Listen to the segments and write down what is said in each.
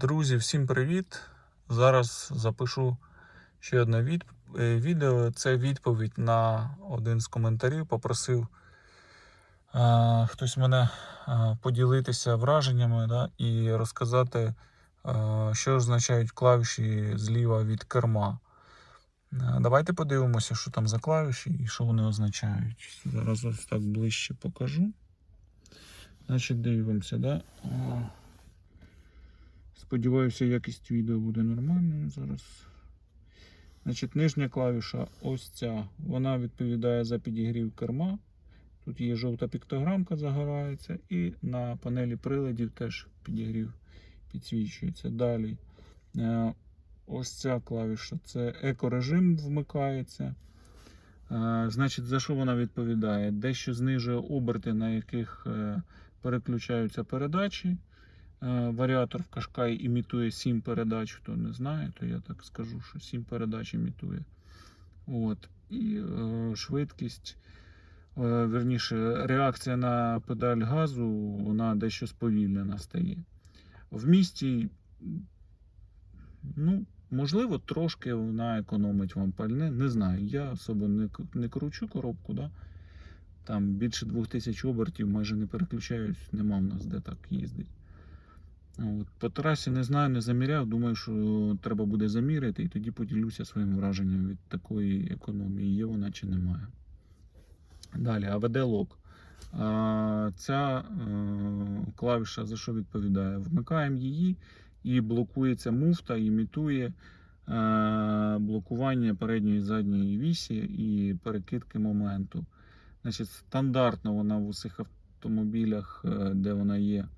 Друзі, всім привіт! Зараз запишу ще одне від... е, відео. Це відповідь на один з коментарів. Попросив е, хтось мене е, поділитися враженнями да, і розказати, е, що означають клавіші зліва від керма. Е, Давайте подивимося, що там за клавіші і що вони означають. Зараз ось так ближче покажу. Значить, дивимося, да? Сподіваюся, якість відео буде нормальною зараз. Значить, нижня клавіша ось ця. Вона відповідає за підігрів керма. Тут є жовта піктограмка, загорається, і на панелі приладів теж підігрів підсвічується. Далі. е, Ось ця клавіша це екорежим вмикається. Е, Значить, за що вона відповідає? Дещо знижує оберти, на яких е, переключаються передачі. Е, Варіатор в Кашкай імітує 7 передач. Хто не знає, то я так скажу, що 7 передач імітує. От. І е, швидкість, е, верніше, реакція на педаль газу, вона дещо сповільнена стає. В місті, ну, можливо, трошки вона економить вам пальне. Не знаю. Я особо не, не кручу коробку, да? там більше 2000 обертів, майже не переключаюсь, нема в нас де так їздить. От. По трасі не знаю, не заміряв. Думаю, що треба буде заміряти, і тоді поділюся своїм враженням від такої економії, є вона чи немає. Далі, AVD лок. Ця е, клавіша за що відповідає? Вмикаємо її і блокується муфта, імітує е, блокування передньої і задньої вісі і перекидки моменту. Значить, стандартно вона в усіх автомобілях, е, де вона є,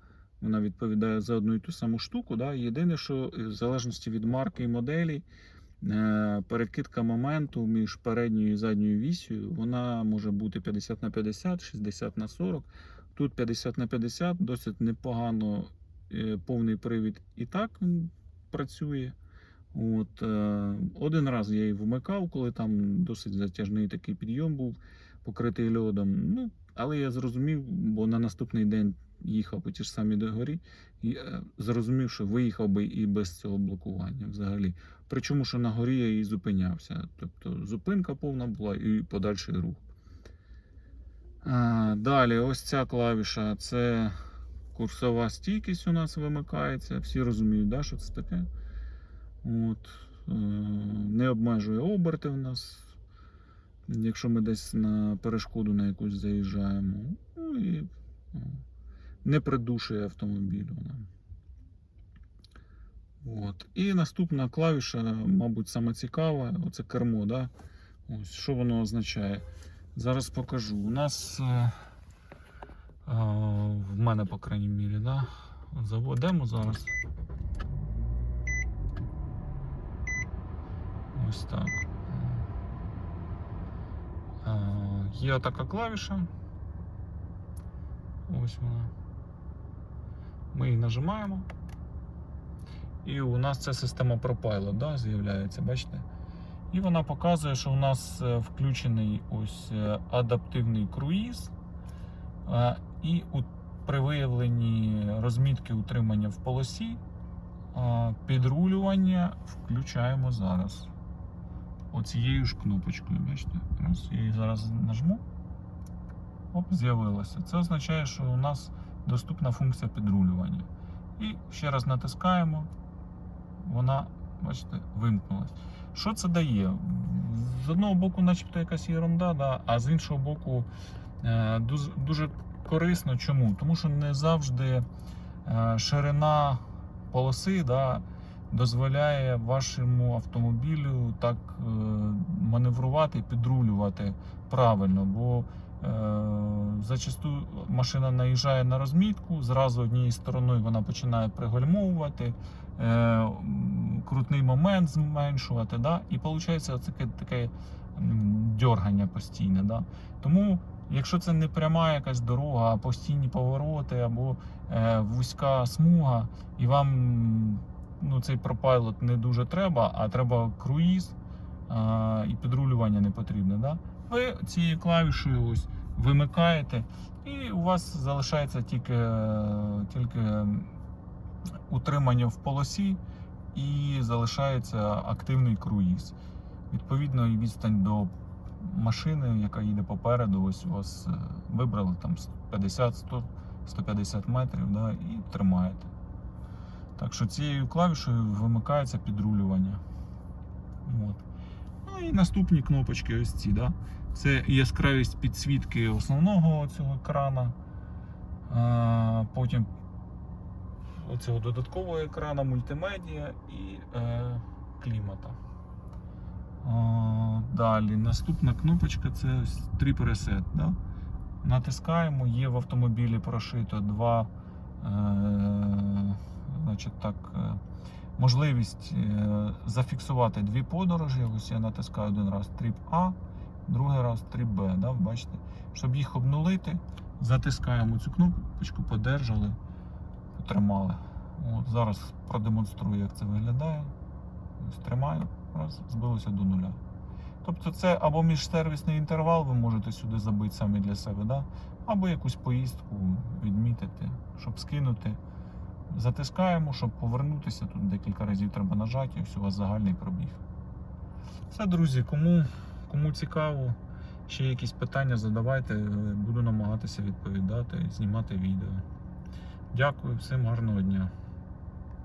вона відповідає за одну і ту саму штуку. Да? Єдине, що в залежності від марки і моделі, е, перекидка моменту між передньою і задньою вісію, вона може бути 50 на 50, 60 на 40. Тут 50 на 50, досить непогано е, повний привід і так працює. От, е, один раз я її вмикав, коли там досить затяжний такий підйом був, покритий льодом. Ну, але я зрозумів, бо на наступний день їхав по ті ж самі догорі, і е, зрозумів, що виїхав би і без цього блокування взагалі. Причому, що на горі я і зупинявся. Тобто зупинка повна була і подальший рух. А, далі, ось ця клавіша це курсова стійкість у нас вимикається. Всі розуміють, да, що це таке. От, е, не обмежує оберти в нас. Якщо ми десь на перешкоду на якусь заїжджаємо. Ну і о, не придушує автомобіль вона. От. І наступна клавіша, мабуть, саме цікава, оце кермо. Да? Ось, що воно означає? Зараз покажу. У нас е, е, в мене, по крайній мірі, да? заведемо зараз. Ось так. Е, Є така клавіша. Ось вона. Нажимаємо. І у нас ця система ProPilot да, з'являється, бачите? І вона показує, що у нас е, включений ось е, адаптивний круїз. Е, І при виявленні розмітки утримання в полосі підрулювання включаємо зараз. Оцією ж кнопочкою, бачите? Раз я її зараз нажму. Оп, з'явилося. Це означає, що у нас доступна функція підрулювання. І ще раз натискаємо, вона, бачите, вимкнулась. Що це дає? З одного боку, начебто якась ерунда, да, а з іншого боку, е, дуже, дуже корисно. Чому? Тому що не завжди е, ширина полоси да, дозволяє вашому автомобілю так е, маневрувати і підрулювати правильно. Бо Зачасту машина наїжджає на розмітку, зразу однією стороною вона починає пригальмовувати, е, крутний момент зменшувати. Да? І виходить таке, таке дьоргання постійне. Да? Тому, якщо це не пряма якась дорога, а постійні повороти або е, вузька смуга, і вам ну, цей пропайлот не дуже треба, а треба круїз е, і підрулювання не потрібне. Да? Ви цією клавішею ось вимикаєте, і у вас залишається тільки, тільки утримання в полосі і залишається активний круїз. Відповідно, і відстань до машини, яка їде попереду, ось у вас е, вибрали там 50, 100, 150 метрів да, і тримаєте. Так що цією клавішою вимикається підрулювання. От. І наступні кнопочки ось ці. Да? Це яскравість підсвітки основного цього екрана. А, потім оцього додаткового екрана, мультимедіа і е, клімата. А, далі наступна кнопочка це ось Reset. Да? Натискаємо, є в автомобілі прошито два. Е, значить так, е, можливість е, зафіксувати дві подорожі. Ось я натискаю один раз Trip А, другий раз Trip Б. Да? Бачите? Щоб їх обнулити, затискаємо цю кнопочку, подержали, потримали. От, зараз продемонструю, як це виглядає. Ось тримаю, раз, збилося до нуля. Тобто це або міжсервісний інтервал, ви можете сюди забити самі для себе, да? або якусь поїздку відмітити, щоб скинути. Затискаємо, щоб повернутися. Тут декілька разів треба нажати, і ось у вас загальний пробіг. Все, друзі, кому, кому цікаво, ще якісь питання задавайте, буду намагатися відповідати, знімати відео. Дякую, всім гарного дня.